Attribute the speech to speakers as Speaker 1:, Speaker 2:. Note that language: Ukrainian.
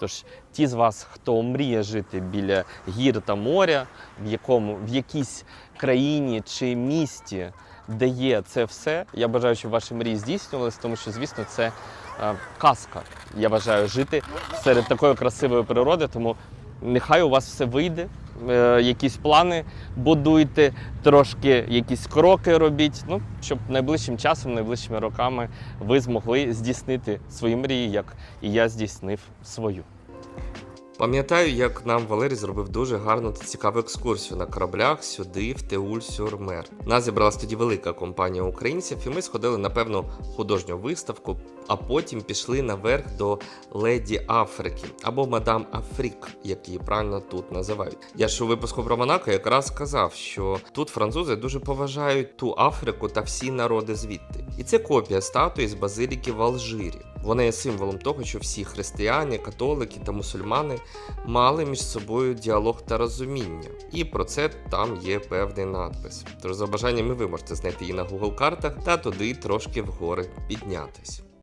Speaker 1: Тож ті з вас, хто мріє жити біля гір та моря, в якому в якійсь країні чи місті, де є це все, я бажаю, щоб ваші мрії здійснювалися, тому що, звісно, це е, казка. Я бажаю жити серед такої красивої природи, тому нехай у вас все вийде. Е, Якісь плани будуйте, трошки якісь кроки робіть. Ну, щоб найближчим часом, найближчими роками ви змогли здійснити свої мрії, як і я здійснив свою. Пам'ятаю, як нам Валерій зробив дуже гарну та цікаву екскурсію на кораблях сюди, в Теуль-Сюр-Мер. Нас зібралась тоді велика компанія українців, і ми сходили на певну художню виставку, а потім пішли наверх до Леді Африки або Мадам Афрік, як її правильно тут називають. Я ж у випуску про Монако якраз сказав, що тут французи дуже поважають ту Африку та всі народи звідти. І це копія статуї з базиліки в Алжирі. Вона є символом того, що всі християни, католики та мусульмани мали між собою діалог та розуміння. І про це там є певний надпис. Тож за бажаннями ви можете знайти її на Google картах та туди трошки вгори піднятись.